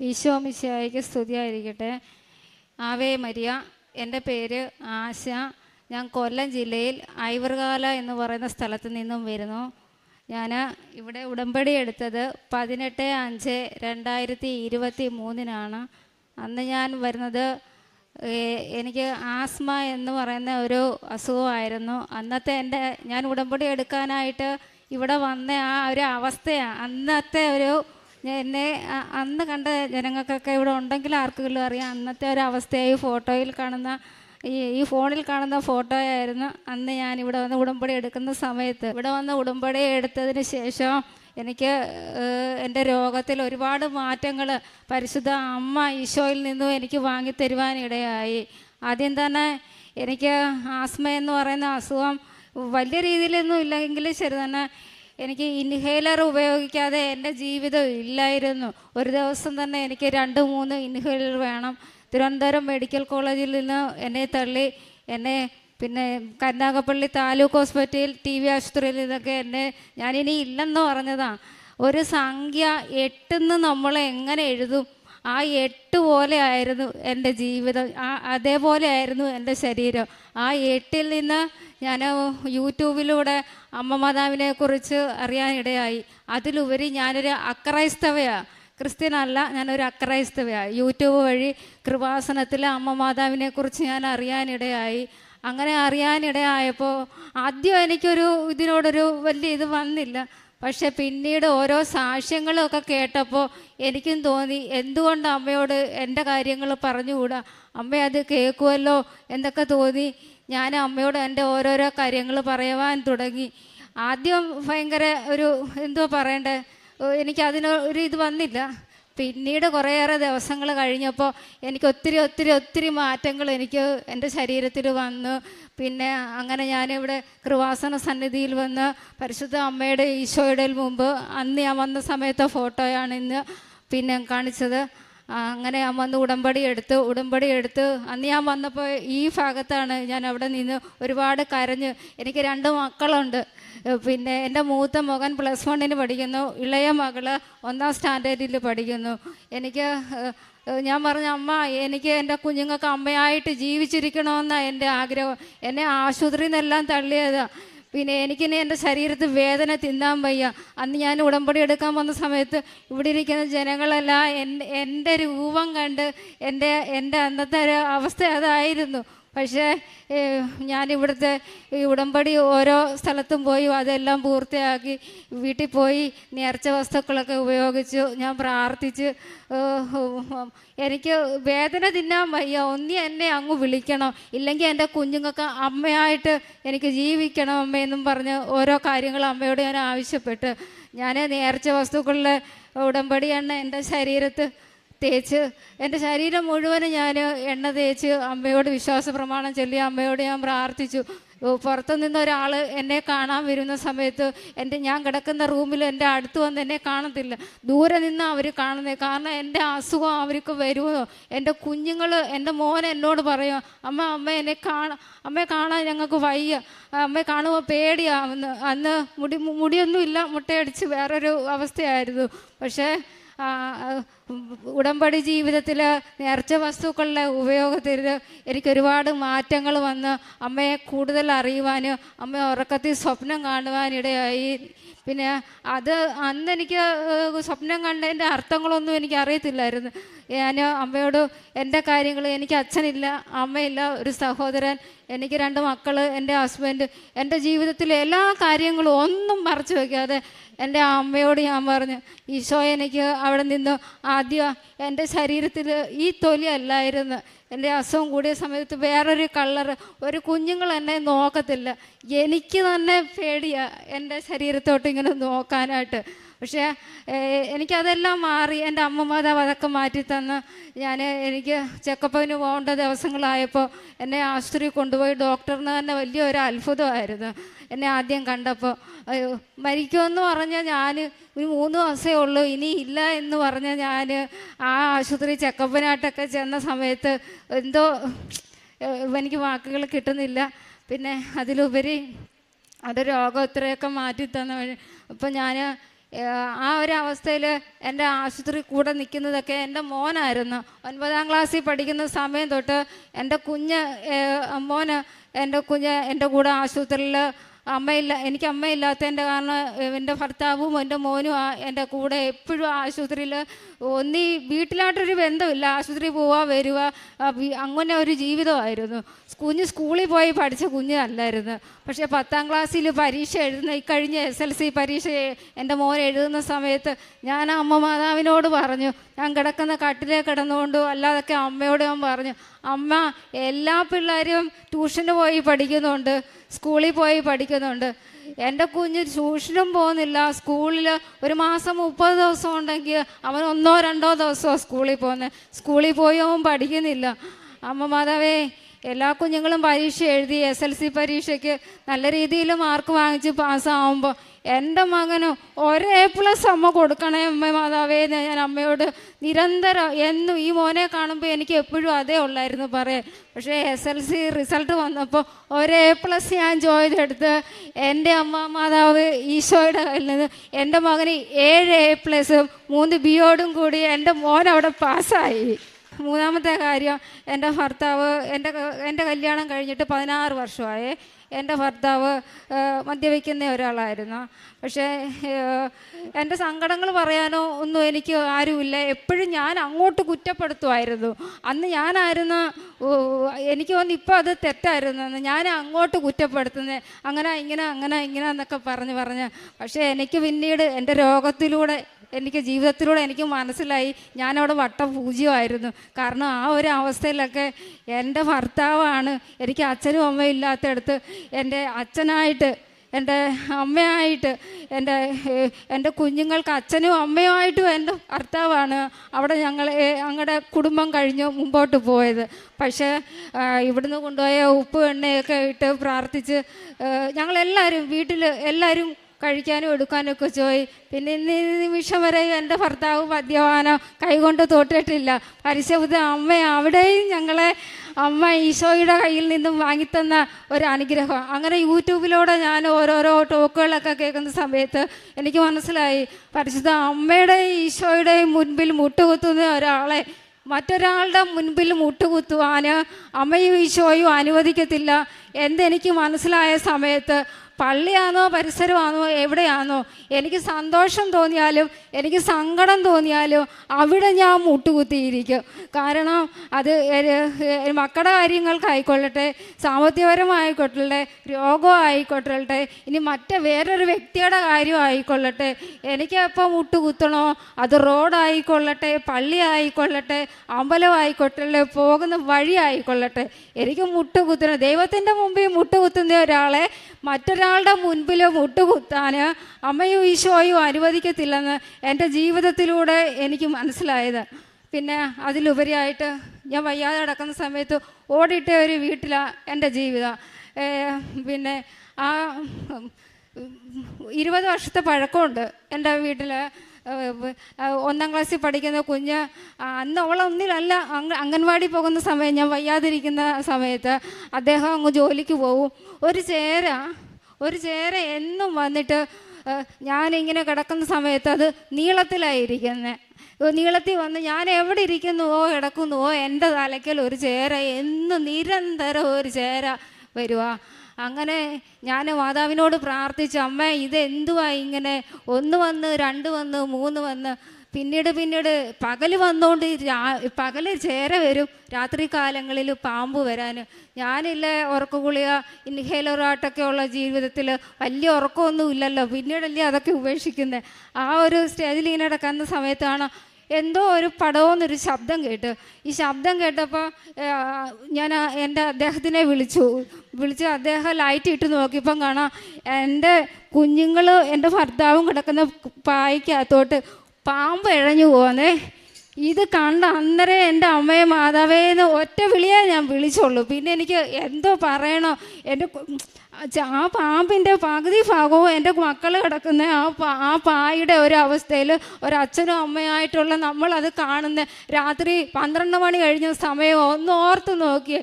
ഈശോ മിശിയായിക്ക് സ്തുതിയായിരിക്കട്ടെ. Ave Maria എന്റെ പേര് ആശ. ഞാൻ കൊല്ലം ജില്ലയിൽ ഐവർകാല എന്ന് പറയുന്ന സ്ഥലത്ത് നിന്നും വരുന്നു. ഞാൻ ഇവിടെ ഉടമ്പടി എടുത്തത് പതിനെട്ട് അഞ്ച് രണ്ടായിരത്തി ഇരുപത്തി മൂന്നിനാണ് അന്ന് ഞാൻ വരുന്നത് എനിക്ക് ആസ്മ എന്ന് പറയുന്ന ഒരു അസുഖമായിരുന്നു. അന്നത്തെ എന്റെ ഞാൻ ഉടമ്പടി എടുക്കാനായിട്ട് ഇവിടെ വന്ന ആ ഒരു അവസ്ഥയാണ് അന്നത്തെ ഒരു എന്നെ അന്ന് കണ്ട ജനങ്ങൾക്കൊക്കെ ഇവിടെ ഉണ്ടെങ്കിൽ ആർക്കെങ്കിലും അറിയാം. അന്നത്തെ ഒരു അവസ്ഥയായി ഫോട്ടോയിൽ കാണുന്ന ഈ ഈ ഫോണിൽ കാണുന്ന ഫോട്ടോയായിരുന്നു അന്ന് ഞാൻ ഇവിടെ വന്ന് ഉടമ്പടി എടുക്കുന്ന സമയത്ത്. ഇവിടെ വന്ന് ഉടമ്പടി എടുത്തതിന് ശേഷം എനിക്ക് എന്റെ രോഗത്തിൽ ഒരുപാട് മാറ്റങ്ങൾ പരിശുദ്ധ അമ്മ ഈശോയിൽ നിന്നും എനിക്ക് വാങ്ങിത്തരുവാനിടയായി. ആദ്യം തന്നെ എനിക്ക് ആസ്മ എന്ന് പറയുന്ന അസുഖം വലിയ രീതിയിലൊന്നും ഇല്ലെങ്കിലും ശരി തന്നെ എനിക്ക് ഇൻഹേലർ ഉപയോഗിക്കാതെ എന്റെ ജീവിതം ഇല്ലായിരുന്നു. ഒരു ദിവസം തന്നെ എനിക്ക് രണ്ട് മൂന്ന് ഇൻഹേലർ വേണം. തിരുവനന്തപുരം മെഡിക്കൽ കോളേജിൽ നിന്ന് എന്നെ തള്ളി എന്നെ പിന്നെ കരുനാഗപ്പള്ളി താലൂക്ക് ഹോസ്പിറ്റലിൽ ടി വി ആശുപത്രിയിൽ നിന്നൊക്കെ എന്നെ ഞാനിനി ഇല്ലെന്ന് പറഞ്ഞതാണ് ഒരു സംഖ്യ എട്ടെന്ന് നമ്മൾ എങ്ങനെ എഴുതും? ആ എട്ട് പോലെ ആയിരുന്നു എന്റെ ജീവിതം. ആ അതേപോലെ ആയിരുന്നു എന്റെ ശരീരം. ആ എട്ടിൽ നിന്ന് ഞാൻ യൂട്യൂബിലൂടെ അമ്മ മാതാവിനെ കുറിച്ച് അറിയാനിടയായി. അതിലുപരി ഞാനൊരു അക്രൈസ്തവയാണ് ക്രിസ്ത്യനല്ല ഞാനൊരു അക്രൈസ്തവയാണ് യൂട്യൂബ് വഴി കൃപാസനത്തിലെ അമ്മ മാതാവിനെ കുറിച്ച് ഞാൻ അറിയാനിടയായി. അങ്ങനെ അറിയാനിടയായപ്പോൾ ആദ്യം എനിക്കൊരു ഇതിനോടൊരു വലിയ ഇത് വന്നില്ല. പക്ഷെ പിന്നീട് ഓരോ സാക്ഷ്യങ്ങളൊക്കെ കേട്ടപ്പോൾ എനിക്കും തോന്നി എന്തുകൊണ്ട് അമ്മയോട് എന്റെ കാര്യങ്ങൾ പറഞ്ഞുകൂടാ? അമ്മ അത് കേൾക്കുമല്ലോ എന്നൊക്കെ തോന്നി. ഞാൻ അമ്മയോട് എന്റെ ഓരോരോ കാര്യങ്ങൾ പറയുവാൻ തുടങ്ങി. ആദ്യം ഭയങ്കര ഒരു എന്തോ പറയണ്ടേ? എനിക്ക് ഒരു ഇത് വന്നില്ല. പിന്നീട് കുറേയേറെ ദിവസങ്ങൾ കഴിഞ്ഞപ്പോൾ എനിക്ക് ഒത്തിരി ഒത്തിരി ഒത്തിരി മാറ്റങ്ങൾ എനിക്ക് എന്റെ ശരീരത്തിൽ വന്നു. പിന്നെ അങ്ങനെ ഞാനിവിടെ കൃവാസന സന്നിധിയിൽ വന്ന് പരിശുദ്ധ അമ്മയുടെ ഈശോയുടെ മുമ്പ് അന്ന് ഞാൻ വന്ന സമയത്തെ ഫോട്ടോയാണ് ഇന്ന് പിന്നെ കാണിച്ചത്. അങ്ങനെ ഞാൻ വന്ന് ഉടമ്പടി എടുത്ത് ഉടമ്പടി എടുത്ത് അന്ന് ഞാൻ വന്നപ്പോൾ ഈ ഭാഗത്താണ് ഞാൻ അവിടെ നിന്ന് ഒരുപാട് കരഞ്ഞ് എനിക്ക് രണ്ട് മക്കളുണ്ട്. പിന്നെ എന്റെ മൂത്ത മകൻ പ്ലസ് വണ്ണിന് പഠിക്കുന്നു. ഇളയ മകൾ ഒന്നാം സ്റ്റാൻഡേർഡിൽ പഠിക്കുന്നു. എനിക്ക് ഞാൻ പറഞ്ഞ അമ്മ എനിക്ക് എന്റെ കുഞ്ഞുങ്ങൾക്ക് അമ്മയായിട്ട് ജീവിച്ചിരിക്കണമെന്നാണ് എന്റെ ആഗ്രഹം. എന്നെ ആശുപത്രിയിൽ നിന്നെല്ലാം തള്ളിയത്. പിന്നെ എനിക്കിനി എന്റെ ശരീരത്തിൽ വേദന തിന്നാൻ വയ്യ. അന്ന് ഞാൻ ഉടമ്പടി എടുക്കാൻ വന്ന സമയത്ത് ഇവിടെ ഇരിക്കുന്ന ജനങ്ങളെല്ലാം എൻ എന്റെ രൂപം കണ്ട് എന്റെ എന്റെ അന്നത്തെ ഒരു അവസ്ഥ അതായിരുന്നു. പക്ഷേ ഞാൻ ഞാനിവിടുത്തെ ഈ ഉടമ്പടി ഓരോ സ്ഥലത്തും പോയി അതെല്ലാം പൂർത്തിയാക്കി വീട്ടിൽ പോയി നേർച്ച വസ്തുക്കളൊക്കെ ഉപയോഗിച്ചു. ഞാൻ പ്രാർത്ഥിച്ച് എനിക്ക് വേദന തിന്നാൻ വയ്യ. ഒന്നി എന്നെ അങ്ങ് വിളിക്കണം. ഇല്ലെങ്കിൽ എന്റെ കുഞ്ഞുങ്ങൾക്ക് അമ്മയായിട്ട് എനിക്ക് ജീവിക്കണം അമ്മയെന്നും പറഞ്ഞ് ഓരോ കാര്യങ്ങൾ അമ്മയോട് ഞാൻ ആവശ്യപ്പെട്ട്. ഞാൻ നേർച്ച വസ്തുക്കളിൽ ഉടമ്പടി എന്റെ ശരീരത്ത് തേച്ച് എന്റെ ശരീരം മുഴുവനും ഞാൻ എണ്ണ തേച്ച് അമ്മയോട് വിശ്വാസ പ്രമാണം ചൊല്ലി അമ്മയോട് ഞാൻ പ്രാർത്ഥിച്ചു. പുറത്തു ഒരാൾ എന്നെ കാണാൻ വരുന്ന സമയത്ത് എന്റെ ഞാൻ കിടക്കുന്ന റൂമിൽ എന്റെ അടുത്ത് വന്ന് എന്നെ കാണത്തില്ല. ദൂരെ നിന്ന് അവർ കാണുന്നത് കാരണം എന്റെ അസുഖം അവർക്ക് വരുമോ? എന്റെ കുഞ്ഞുങ്ങൾ എന്റെ മോൻ എന്നോട് പറയും അമ്മ അമ്മ എന്നെ കാണാൻ അമ്മയെ കാണാൻ ഞങ്ങൾക്ക് വയ്യ. അമ്മയെ കാണുമ്പോൾ പേടിയാവുന്നു അന്ന് മുടി മുടിയൊന്നുമില്ല. മുട്ടയടിച്ച് വേറൊരു അവസ്ഥയായിരുന്നു. പക്ഷേ ഉടമ്പടി ജീവിതത്തിൽ നേർച്ച വസ്തുക്കളുടെ ഉപയോഗത്തിൽ എനിക്ക് ഒരുപാട് മാറ്റങ്ങൾ വന്ന് അമ്മയെ കൂടുതൽ അറിയുവാനും അമ്മ ഉറക്കത്തിൽ സ്വപ്നം കാണുവാനിടയായി പിന്നെ അത് അന്ന് എനിക്ക് സ്വപ്നം കണ്ടതിന്റെ അർത്ഥങ്ങളൊന്നും എനിക്ക് അറിയത്തില്ലായിരുന്നു. ഞാൻ അമ്മയോട് എന്റെ കാര്യങ്ങൾ എനിക്ക് അച്ഛനില്ല അമ്മയില്ല ഒരു സഹോദരൻ എനിക്ക് രണ്ട് മക്കൾ എന്റെ ഹസ്ബൻഡ് എന്റെ ജീവിതത്തിലെ എല്ലാ കാര്യങ്ങളും ഒന്നും മറച്ചു വയ്ക്കാതെ എന്റെ അമ്മയോട് ഞാൻ പറഞ്ഞു ഈശോ എനിക്ക് അവിടെ നിന്ന് ആദ്യം എന്റെ ശരീരത്തിൽ ഈ തൊലി അല്ലായിരുന്നു. എന്റെ അസുഖം കൂടിയ സമയത്ത് വേറൊരു കളർ ഒരു കുഞ്ഞുങ്ങൾ എന്നെ നോക്കത്തില്ല. എനിക്ക് തന്നെ പേടിയാണ് എന്റെ ശരീരത്തോട്ട് ഇങ്ങനെ നോക്കാനായിട്ട്. പക്ഷേ എനിക്കതെല്ലാം മാറി എന്റെ അമ്മ മാതാവ് അതൊക്കെ മാറ്റി തന്ന് ഞാൻ എനിക്ക് ചെക്കപ്പിന് പോകേണ്ട ദിവസങ്ങളായപ്പോൾ എന്നെ ആശുപത്രി കൊണ്ടുപോയി ഡോക്ടറിന് തന്നെ വലിയൊരു അത്ഭുതമായിരുന്നു. എന്നെ ആദ്യം കണ്ടപ്പോൾ അയ്യോ മരിക്കുമെന്ന് പറഞ്ഞാൽ ഞാൻ ഒരു മൂന്ന് ദിവസമേ ഉള്ളൂ ഇനി ഇല്ല എന്ന് പറഞ്ഞ ഞാൻ ആ ആശുപത്രി ചെക്കപ്പിനായിട്ടൊക്കെ ചെന്ന സമയത്ത് എന്തോ എനിക്ക് വാക്കുകൾ കിട്ടുന്നില്ല. പിന്നെ അതിലുപരി അത് രോഗം ഇത്രയൊക്കെ മാറ്റി തന്ന വഴി അപ്പം ഞാൻ ആ ഒരു അവസ്ഥയിൽ എന്റെ ആശുപത്രി കൂടെ നിൽക്കുന്നതൊക്കെ എന്റെ മോനായിരുന്നു. ഒൻപതാം ക്ലാസ്സിൽ പഠിക്കുന്ന സമയം തൊട്ട് എന്റെ കുഞ്ഞ് മോന് എന്റെ കുഞ്ഞ് എന്റെ കൂടെ ആശുപത്രിയിൽ അമ്മയില്ല എനിക്ക് അമ്മയില്ലാത്തതിന്റെ കാരണം എന്റെ ഭർത്താവും എന്റെ മോനും എന്റെ കൂടെ എപ്പോഴും ആശുപത്രിയിൽ ഒന്നീ വീട്ടിലായിട്ടൊരു ബന്ധമില്ല. ആശുപത്രി പോവാ വരിക അങ്ങനെ ഒരു ജീവിതമായിരുന്നു. കുഞ്ഞ് സ്കൂളിൽ പോയി പഠിച്ച കുഞ്ഞല്ലായിരുന്നു പക്ഷേ പത്താം ക്ലാസ്സിൽ പരീക്ഷ എഴുതുന്ന കഴിഞ്ഞ എസ് എൽ സി പരീക്ഷ എന്റെ മോൻ എഴുതുന്ന സമയത്ത് ഞാൻ അമ്മ മാതാവിനോട് പറഞ്ഞു ഞാൻ കിടക്കുന്ന കട്ടിലേ കിടന്നുകൊണ്ട് അല്ലാതൊക്കെ അമ്മയോട് ഞാൻ പറഞ്ഞു അമ്മ എല്ലാ പിള്ളേരും ട്യൂഷന് പോയി പഠിക്കുന്നുണ്ട് സ്കൂളിൽ പോയി പഠിക്കുന്നുണ്ട് എന്റെ കുഞ്ഞ് ട്യൂഷനും പോകുന്നില്ല. സ്കൂളിൽ ഒരു മാസം മുപ്പത് ദിവസം ഉണ്ടെങ്കിൽ അവൻ ഒന്നോ രണ്ടോ ദിവസമോ സ്കൂളിൽ പോകുന്നത് സ്കൂളിൽ പോയി അവൻ പഠിക്കുന്നില്ല. അമ്മ മാതാവേ എല്ലാ കുഞ്ഞുങ്ങളും പരീക്ഷ എഴുതി എസ് എൽ സി പരീക്ഷയ്ക്ക് നല്ല രീതിയിൽ മാർക്ക് വാങ്ങിച്ച് പാസ്സാവുമ്പോൾ എന്റെ മകന് ഒരു പ്ലസ് അമ്മ കൊടുക്കണേ അമ്മ മാതാവേ എന്ന് ഞാൻ അമ്മയോട് നിരന്തരം എന്നും ഈ മോനെ കാണുമ്പോൾ എനിക്ക് എപ്പോഴും അതേ ഉള്ളായിരുന്നു പറയാൻ. പക്ഷേ എസ് എൽ സി റിസൾട്ട് വന്നപ്പോൾ ഒരു പ്ലസ് ഞാൻ ജോയിൻ എടുത്ത് എന്റെ അമ്മ മാതാവ് ഈശോയുടെ കയ്യിൽ നിന്ന് എന്റെ മകന് ഏഴ് എ പ്ലസും മൂന്ന് ബിയോടും കൂടി എന്റെ മോൻ അവിടെ പാസ്സായി മൂന്നാമത്തെ കാര്യം എന്റെ ഭർത്താവ് എന്റെ എന്റെ കല്യാണം കഴിഞ്ഞിട്ട് പതിനാറ് വർഷമായി. എന്റെ ഭർത്താവ് മദ്യപിക്കുന്ന ഒരാളായിരുന്നു. പക്ഷേ എന്റെ സങ്കടങ്ങൾ പറയാനോ ഒന്നും എനിക്ക് ആരുമില്ല. എപ്പോഴും ഞാൻ അങ്ങോട്ട് കുറ്റപ്പെടുത്തുമായിരുന്നു. അന്ന് ഞാനായിരുന്നു എനിക്ക് തോന്നുന്നു ഇപ്പോൾ അത് തെറ്റായിരുന്നു. ഞാൻ അങ്ങോട്ട് കുറ്റപ്പെടുത്തുന്നത് അങ്ങനെ ഇങ്ങനെ അങ്ങനെ ഇങ്ങനെ എന്നൊക്കെ പറഞ്ഞ് പറഞ്ഞ്. പക്ഷേ എനിക്ക് പിന്നീട് എന്റെ രോഗത്തിലൂടെ എനിക്ക് ജീവിതത്തിലൂടെ എനിക്ക് മനസ്സിലായി. ഞാനവിടെ വട്ടം പൂജ്യമായിരുന്നു കാരണം ആ ഒരു അവസ്ഥയിലൊക്കെ എന്റെ ഭർത്താവാണ് എനിക്ക് അച്ഛനും അമ്മയും ഇല്ലാത്തടത്ത് എന്റെ അച്ഛനായിട്ട് എന്റെ അമ്മയായിട്ട് എന്റെ എന്റെ കുഞ്ഞുങ്ങൾക്ക് അച്ഛനും അമ്മയുമായിട്ടും എന്റെ ഭർത്താവാണ് അവിടെ ഞങ്ങൾ ഞങ്ങളുടെ കുടുംബം കഴിഞ്ഞ് മുമ്പോട്ട് പോയത്. പക്ഷേ ഇവിടുന്ന് കൊണ്ടുപോയ ഉപ്പ് എണ്ണയൊക്കെ ഇട്ട് പ്രാർത്ഥിച്ച് ഞങ്ങളെല്ലാവരും വീട്ടിൽ എല്ലാവരും കഴിക്കാനും എടുക്കാനും ഒക്കെ ചോയി പിന്നെ ഇന്ന് നിമിഷം വരെ എന്റെ ഭർത്താവ് മദ്യപാനോ കൈകൊണ്ട് തൊട്ടിട്ടില്ല പരിശുദ്ധ അമ്മ അവിടെയും ഞങ്ങളെ അമ്മ ഈശോയുടെ കയ്യിൽ നിന്നും വാങ്ങിത്തന്ന ഒരു അനുഗ്രഹം അങ്ങനെ യൂട്യൂബിലൂടെ ഞാൻ ഓരോരോ ടോക്കുകളൊക്കെ കേൾക്കുന്ന സമയത്ത് എനിക്ക് മനസ്സിലായി പരിശുദ്ധ അമ്മയുടെയും ഈശോയുടെയും മുൻപിൽ മുട്ടുകുത്തുന്ന ഒരാളെ മറ്റൊരാളുടെ മുൻപിൽ മുട്ടുകുത്തുവാൻ അമ്മയും ഈശോയും അനുവദിക്കത്തില്ല. എന്തെനിക്ക് മനസ്സിലായ സമയത്ത് പള്ളിയാണോ പരിസരമാണോ എവിടെയാണോ എനിക്ക് സന്തോഷം തോന്നിയാലും എനിക്ക് സങ്കടം തോന്നിയാലും അവിടെ ഞാൻ മുട്ടുകുത്തിയിരിക്കും. കാരണം അത് മക്കളുടെ കാര്യങ്ങൾക്കായിക്കൊള്ളട്ടെ സാമ്പത്തികപരമായിക്കൊള്ളട്ടെ രോഗമായിക്കൊള്ളട്ടെ ഇനി മറ്റേ വേറൊരു വ്യക്തിയുടെ കാര്യം ആയിക്കൊള്ളട്ടെ എനിക്ക് എപ്പോൾ മുട്ടുകുത്തണോ അത് റോഡായിക്കൊള്ളട്ടെ പള്ളി ആയിക്കൊള്ളട്ടെ അമ്പലമായിക്കൊള്ളട്ടെ പോകുന്ന വഴി ആയിക്കൊള്ളട്ടെ എനിക്ക് മുട്ടുകുത്തണം. ദൈവത്തിന്റെ മുമ്പിൽ മുട്ടുകുത്തുന്ന ഒരാളെ മറ്റൊരാളുടെ മുൻപിൽ മുട്ടുകുത്താൻ അമ്മയും ഈശോയും അനുവദിക്കത്തില്ലെന്ന് എന്റെ ജീവിതത്തിലൂടെ എനിക്ക് മനസ്സിലായത്. പിന്നെ അതിലുപരിയായിട്ട് ഞാൻ വയ്യാതെ കിടക്കുന്ന സമയത്ത് ഓടിയിട്ട ഒരു വീട്ടിലാണ് എന്റെ ജീവിതം. പിന്നെ ആ ഇരുപത് വർഷത്തെ പഴക്കമുണ്ട് എന്റെ വീട്ടിൽ ഒന്നാം ക്ലാസ്സിൽ പഠിക്കുന്ന കുഞ്ഞ് അന്ന് അവളൊന്നിലല്ല അംഗൻവാടി പോകുന്ന സമയം ഞാൻ വയ്യാതിരിക്കുന്ന സമയത്ത് അദ്ദേഹം അങ്ങ് ജോലിക്ക് പോകും ഒരു ചേര ഒരു ചേര എന്നും വന്നിട്ട് ഞാനിങ്ങനെ കിടക്കുന്ന സമയത്ത് അത് നീളത്തിലായിരിക്കുന്നത് നീളത്തിൽ വന്ന് ഞാൻ എവിടെ ഇരിക്കുന്നുവോ കിടക്കുന്നുവോ എന്റെ തലയ്ക്കൽ ഒരു ചേര എന്നും നിരന്തരം ഒരു ചേര വരുക അങ്ങനെ ഞാൻ മാതാവിനോട് പ്രാർത്ഥിച്ചു അമ്മ ഇതെന്തുവാ ഇങ്ങനെ? ഒന്ന് വന്ന് രണ്ട് വന്ന് മൂന്ന് വന്ന് പിന്നീട് പിന്നീട് പകൽ വന്നുകൊണ്ട് രാ പകൽ ചേര വരും രാത്രി കാലങ്ങളിൽ പാമ്പ് വരാൻ ഞാനില്ല ഉറക്കഗുളിക ഇൻഹേലറായിട്ടൊക്കെ ഉള്ള ജീവിതത്തിൽ വലിയ ഉറക്കമൊന്നും ഇല്ലല്ലോ. പിന്നീടല്ലേ അതൊക്കെ ഉപേക്ഷിക്കുന്നത് ആ ഒരു സ്റ്റേജിൽ ഇങ്ങനെ കിടക്കുന്ന സമയത്താണ് എന്തോ ഒരു പടവെന്നൊരു ശബ്ദം കേട്ട്. ഈ ശബ്ദം കേട്ടപ്പോൾ ഞാൻ എന്റെ അദ്ദേഹത്തിനെ വിളിച്ചു. വിളിച്ച് അദ്ദേഹം ലൈറ്റ് ഇട്ട് നോക്കിയപ്പം കാണാം എന്റെ കുഞ്ഞുങ്ങൾ എന്റെ ഭർത്താവും കിടക്കുന്ന പായ്ക്കകത്തോട്ട് പാമ്പ് ഇഴഞ്ഞു പോന്നേ ഇത് കണ്ട അന്നേരം എന്റെ അമ്മയെ മാതാവേന്ന് ഒറ്റ വിളിയേ ഞാൻ വിളിച്ചുള്ളൂ പിന്നെ എനിക്ക് എന്തോ പറയണോ? എന്റെ ആ പാമ്പിന്റെ പകുതി ഭാഗവും എന്റെ മക്കൾ കിടക്കുന്ന ആ ആ പായുടെ ഒരു ഒരച്ഛനും അമ്മയായിട്ടുള്ള നമ്മളത് കാണുന്ന രാത്രി പന്ത്രണ്ട് മണി കഴിഞ്ഞ സമയം ഒന്ന് ഓർത്ത് നോക്കി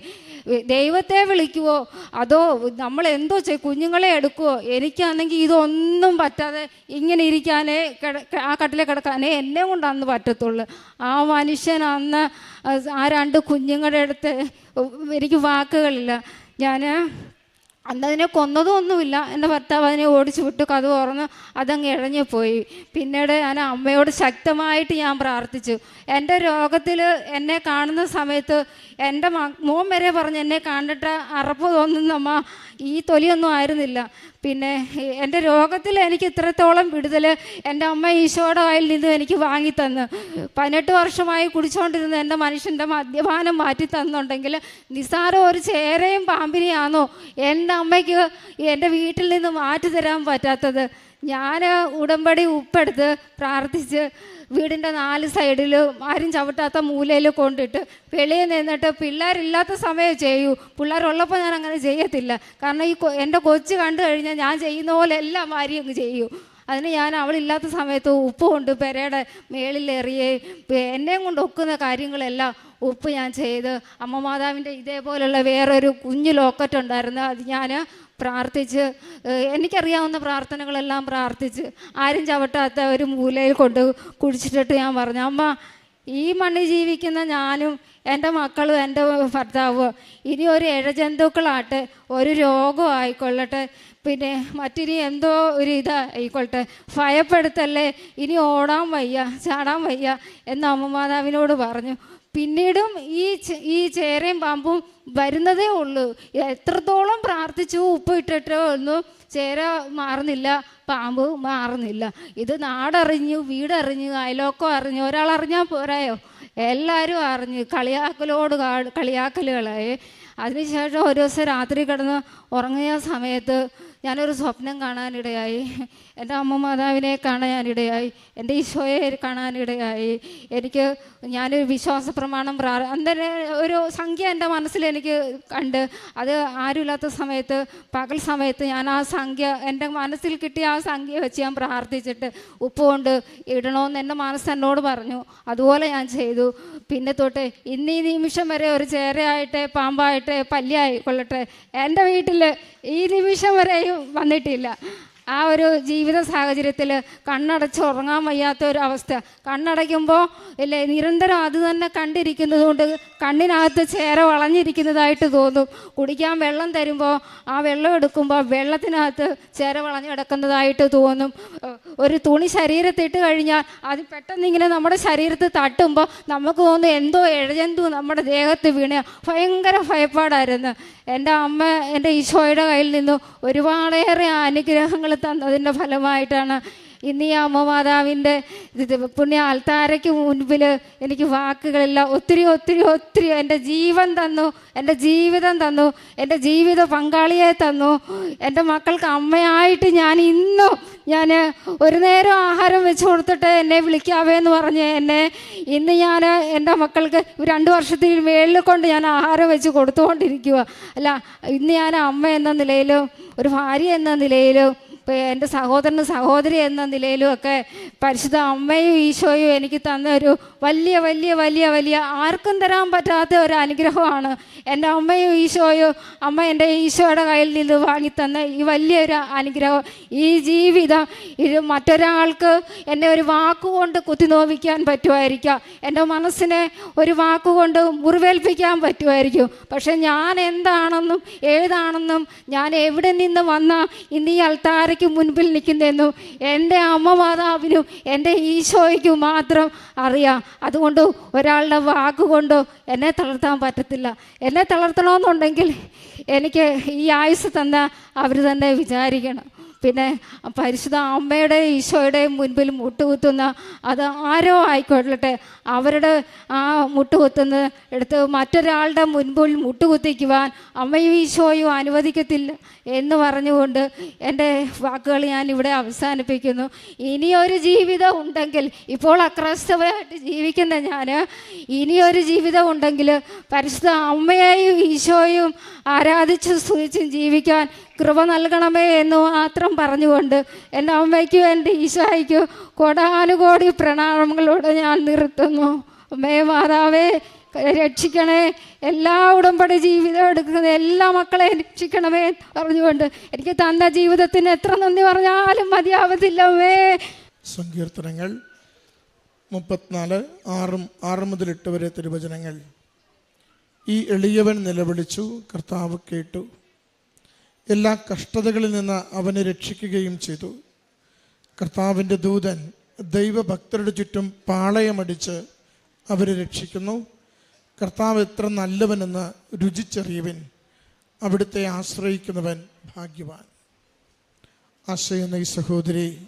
ദൈവത്തെ വിളിക്കുവോ? അതോ നമ്മൾ എന്തോ ചെയ് കുഞ്ഞുങ്ങളെ എടുക്കുവോ? എനിക്കാണെങ്കിൽ ഇതൊന്നും പറ്റാതെ ഇങ്ങനെ ഇരിക്കാനേ ആ കട്ടിലെ കിടക്കാനേ എന്നെ കൊണ്ട് അന്ന് പറ്റത്തുള്ളൂ. ആ മനുഷ്യൻ അന്ന് ആ രണ്ട് കുഞ്ഞുങ്ങളുടെ അടുത്ത് എനിക്ക് വാക്കുകളില്ല. ഞാൻ അന്നതിനെ കൊന്നതും ഒന്നുമില്ല. എന്റെ ഭർത്താവ് അതിനെ ഓടിച്ചു വിട്ടു. കഥ തുറന്ന് അതങ്ങ് ഇഴഞ്ഞു പോയി. പിന്നീട് ഞാൻ അമ്മയോട് ശക്തമായിട്ട് ഞാൻ പ്രാർത്ഥിച്ചു. എന്റെ രോഗത്തിൽ എന്നെ കാണുന്ന സമയത്ത് എന്റെ മോൻ വരെ പറഞ്ഞ് എന്നെ കണ്ടിട്ട് അറപ്പ് തോന്നുന്നമ്മ ഈ തൊലിയൊന്നും ആയിരുന്നില്ല. പിന്നെ എന്റെ രോഗത്തിൽ എനിക്ക് ഇത്രത്തോളം വിടുതൽ എന്റെ അമ്മ ഈശോയുടെ കയ്യിൽ നിന്ന് എനിക്ക് വാങ്ങിത്തന്ന്. പതിനെട്ട് വർഷമായി കുടിച്ചുകൊണ്ടിരുന്ന എന്റെ മനുഷ്യന്റെ മദ്യപാനം മാറ്റി തന്നുണ്ടെങ്കിൽ നിസ്സാരം ഒരു ചേരയും പാമ്പിനെയാണോ എന്റെ അമ്മയ്ക്ക് എന്റെ വീട്ടിൽ നിന്ന് മാറ്റി തരാൻ പറ്റാത്തത്. ഞാൻ ഉടമ്പടി ഉപ്പെടുത്ത് പ്രാർത്ഥിച്ച് വീടിന്റെ നാല് സൈഡിൽ ആരും ചവിട്ടാത്ത മൂലയിൽ കൊണ്ടിട്ട് വെളിയിൽ നിന്നിട്ട് പിള്ളേരില്ലാത്ത സമയം ചെയ്യൂ. പിള്ളേരുള്ളപ്പോൾ ഞാൻ അങ്ങനെ ചെയ്യത്തില്ല. കാരണം ഈ എന്റെ കൊച്ച് കണ്ടു കഴിഞ്ഞാൽ ഞാൻ ചെയ്യുന്ന പോലെ എല്ലാം അങ്ങ് ചെയ്യൂ. അതിന് ഞാൻ അവളില്ലാത്ത സമയത്ത് ഉപ്പ് കൊണ്ട് പെരയുടെ മേളിൽ എറിയുകയും എന്നെയും കൊണ്ട് ഒക്കുന്ന കാര്യങ്ങളെല്ലാം ഉപ്പ് ഞാൻ ചെയ്ത് അമ്മ മാതാവിന്റെ ഇതേപോലുള്ള വേറൊരു കുഞ്ഞു ലോക്കറ്റ് ഉണ്ടായിരുന്നു. അത് ഞാൻ പ്രാർത്ഥിച്ച് എനിക്കറിയാവുന്ന പ്രാർത്ഥനകളെല്ലാം പ്രാർത്ഥിച്ച് ആരും ചവിട്ടാത്ത ഒരു മൂലയിൽ കൊണ്ട് കുടിച്ചിട്ടിട്ട് ഞാൻ പറഞ്ഞു അമ്മ ഈ മണ്ണിൽ ജീവിക്കുന്ന ഞാനും എന്റെ മക്കളും എന്റെ ഭർത്താവും ഇനി ഒരു ഇഴജന്തുക്കളാട്ടെ ഒരു രോഗം ആയിക്കൊള്ളട്ടെ പിന്നെ മറ്റിനി എന്തോ ഒരു ഇതായിക്കൊള്ളട്ടെ ഭയപ്പെടുത്തല്ലേ ഇനി ഓടാൻ വയ്യ ചാടാൻ വയ്യ എന്ന് അമ്മ മാതാവിനോട് പറഞ്ഞു. പിന്നീടും ഈ ഈ ചേരയും പാമ്പും വരുന്നതേ ഉള്ളൂ. എത്രത്തോളം പ്രാർത്ഥിച്ചു ഉപ്പ് ഇട്ടിട്ടോ ഒന്നും ചേര മാറുന്നില്ല പാമ്പ് മാറുന്നില്ല. ഇത് നാടറിഞ്ഞു വീടറിഞ്ഞു അയലോക്കം അറിഞ്ഞു ഒരാൾ അറിഞ്ഞാൽ പോരായോ? എല്ലാവരും അറിഞ്ഞു കളിയാക്കലോട് കളിയാക്കലുകളായി. അതിനുശേഷം ഒരു ദിവസം രാത്രി കിടന്ന് ഉറങ്ങിയ സമയത്ത് ഞാനൊരു സ്വപ്നം കാണാനിടയായി. എന്റെ അമ്മ മാതാവിനെ കാണാനിടയായി. എന്റെ ഈശോയെ കാണാനിടയായി. എനിക്ക് ഞാനൊരു വിശ്വാസ പ്രമാണം പ്രാ അന്നേരം ഒരു സംഖ്യ എന്റെ മനസ്സിൽ എനിക്ക് കണ്ട് അത് ആരുമില്ലാത്ത സമയത്ത് പകൽ സമയത്ത് ഞാൻ ആ സംഖ്യ എന്റെ മനസ്സിൽ കിട്ടിയ ആ സംഖ്യ വെച്ച് ഞാൻ പ്രാർത്ഥിച്ചിട്ട് ഉപ്പുകൊണ്ട് ഇടണമെന്ന് എന്റെ മനസ്സ് എന്നോട് പറഞ്ഞു. അതുപോലെ ഞാൻ ചെയ്തു. പിന്നെ തൊട്ട് ഇന്ന് ഈ നിമിഷം വരെ ഒരു ചേരയായിട്ടെ പാമ്പായിട്ടെ പല്ലിയായി കൊള്ളട്ടെ എന്റെ വീട്ടിൽ ഈ നിമിഷം വരെയും വന്നിട്ടില്ല. ആ ഒരു ജീവിത സാഹചര്യത്തിൽ കണ്ണടച്ച് ഉറങ്ങാൻ വയ്യാത്ത ഒരു അവസ്ഥ. കണ്ണടയ്ക്കുമ്പോൾ ഇല്ലേ നിരന്തരം അത് തന്നെ കണ്ടിരിക്കുന്നത് കൊണ്ട് കണ്ണിനകത്ത് ചേര വളഞ്ഞിരിക്കുന്നതായിട്ട് തോന്നും. കുടിക്കാൻ വെള്ളം തരുമ്പോൾ ആ വെള്ളം എടുക്കുമ്പോൾ വെള്ളത്തിനകത്ത് ചേര വളഞ്ഞു കിടക്കുന്നതായിട്ട് തോന്നും. ഒരു തുണി ശരീരത്തിട്ട് കഴിഞ്ഞാൽ അത് പെട്ടെന്ന് ഇങ്ങനെ നമ്മുടെ ശരീരത്ത് തട്ടുമ്പോൾ നമുക്ക് തോന്നും എന്തോ എഴജന്തു നമ്മുടെ ദേഹത്ത് വീണ. ഭയങ്കര ഭയപ്പാടായിരുന്നു. എന്റെ അമ്മ എന്റെ ഈശോയുടെ കയ്യിൽ നിന്നും ഒരുപാടേറെ അനുഗ്രഹങ്ങൾ തന്നതിന്റെ ഫലമായിട്ടാണ് ഇന്ന് ഈ അമ്മ മാതാവിന്റെ പുണ്യ ആൽത്താരയ്ക്ക് മുൻപിൽ എനിക്ക് വാക്കുകളില്ല ഒത്തിരി ഒത്തിരി ഒത്തിരി എന്റെ ജീവൻ തന്നു എന്റെ ജീവിതം തന്നു എന്റെ ജീവിത പങ്കാളിയെ തന്നു. എന്റെ മക്കൾക്ക് അമ്മയായിട്ട് ഞാൻ ഇന്നും ഞാൻ ഒരു നേരം ആഹാരം വെച്ച് കൊടുത്തിട്ട് എന്നെ വിളിക്കാവേ എന്ന് പറഞ്ഞ് എന്നെ ഇന്ന് ഞാൻ എന്റെ മക്കൾക്ക് രണ്ട് വർഷത്തിൽ മേളിൽ കൊണ്ട് ഞാൻ ആഹാരം വെച്ച് കൊടുത്തുകൊണ്ടിരിക്കുക അല്ല ഇന്ന് ഞാൻ അമ്മ എന്ന നിലയിലും ഒരു ഭാര്യ എന്ന നിലയിലും എന്റെ സഹോദരന് സഹോദരി എന്ന നിലയിലും ഒക്കെ പരിശുദ്ധ അമ്മയും ഈശോയും എനിക്ക് തന്ന ഒരു വലിയ വലിയ വലിയ വലിയ ആർക്കും തരാൻ പറ്റാത്ത ഒരു അനുഗ്രഹമാണ് എന്റെ അമ്മയും ഈശോയും അമ്മ എന്റെ ഈശോയുടെ കയ്യിൽ നിന്ന് വാങ്ങിത്തന്ന ഈ വലിയൊരു അനുഗ്രഹം. ഈ ജീവിതം ഇത് മറ്റൊരാൾക്ക് എന്നെ ഒരു വാക്കുകൊണ്ട് കുത്തി നോവിക്കാൻ പറ്റുമായിരിക്കാം. എന്റെ മനസ്സിനെ ഒരു വാക്കുകൊണ്ട് മുറിവേൽപ്പിക്കാൻ പറ്റുമായിരിക്കും. പക്ഷെ ഞാൻ എന്താണെന്നും ഏതാണെന്നും ഞാൻ എവിടെ നിന്ന് വന്ന ഇന്ന് ഈ അൾത്താരയ്ക്ക് മുൻപിൽ നിൽക്കുന്നതെന്നും എന്റെ അമ്മ മാതാവിനും എന്റെ ഈശോയ്ക്കും മാത്രം അറിയാം. അതുകൊണ്ട് ഒരാളുടെ വാക്കുകൊണ്ടോ എന്നെ തളർത്താൻ പറ്റത്തില്ല. എന്നെ തളർത്തണമെന്നുണ്ടെങ്കിൽ എനിക്ക് ഈ ആയുസ് തന്ന അവർ തന്നെ വിചാരിക്കണം. പിന്നെ പരിശുദ്ധ അമ്മയുടെ ഈശോയുടെയും മുൻപിൽ മുട്ടുകുത്തുന്ന അത് ആരോ ആയിക്കൊള്ളട്ടെ അവരുടെ ആ മുട്ടുകുത്തുന്ന എടുത്ത് മറ്റൊരാളുടെ മുൻപിൽ മുട്ടുകുത്തിക്കുവാൻ അമ്മയും ഈശോയും അനുവദിക്കത്തില്ല എന്ന് പറഞ്ഞുകൊണ്ട് എന്റെ വാക്കുകൾ ഞാൻ ഇവിടെ അവസാനിപ്പിക്കുന്നു. ഇനിയൊരു ജീവിതം ഉണ്ടെങ്കിൽ ഇപ്പോൾ അക്രൈസ്തവയായിട്ട് ജീവിക്കുന്ന ഞാൻ ഇനിയൊരു ജീവിതം ഉണ്ടെങ്കിൽ പരിശുദ്ധ അമ്മയെയും ഈശോയും ആരാധിച്ച് സ്തുതിച്ചും ജീവിക്കാൻ കൃപ നൽകണമേ എന്ന് മാത്രം പറഞ്ഞുകൊണ്ട് എന്റെ അമ്മയ്ക്കും എന്റെ ഈശോയ്ക്കും കോടാനുകോടി പ്രണാമങ്ങളോട് ഞാൻ നിർത്തുന്നു. അമ്മേ മാതാവേ രക്ഷിക്കണേ. എല്ലാ ഉടമ്പടി ജീവിതം എടുക്കുന്ന എല്ലാ മക്കളെയും രക്ഷിക്കണമേ പറഞ്ഞുകൊണ്ട് എനിക്ക് തന്ന ജീവിതത്തിന് എത്ര നന്ദി പറഞ്ഞാലും മതിയാവത്തില്ലവേ സങ്കീർത്തനങ്ങൾ മുപ്പത്തിനാല് ആറും ആറ് മുതൽ എട്ട് വരെ തിരുവചനങ്ങൾ. ഈ എളിയവൻ നിലവിളിച്ചു കർത്താവ് കേട്ടു. എല്ലാ കഷ്ടതകളിൽ നിന്ന് അവനെ രക്ഷിക്കുകയും ചെയ്തു. കർത്താവിന്റെ ദൂതൻ ദൈവഭക്തരുടെ ചുറ്റും പാളയമടിച്ച് അവരെ രക്ഷിക്കുന്നു. കർത്താവ് എത്ര നല്ലവനെന്ന് രുചിച്ചറിയവൻ. അവിടുത്തെ ആശ്രയിക്കുന്നവൻ ഭാഗ്യവാൻ. ആശയുന്ന ഈ സഹോദരി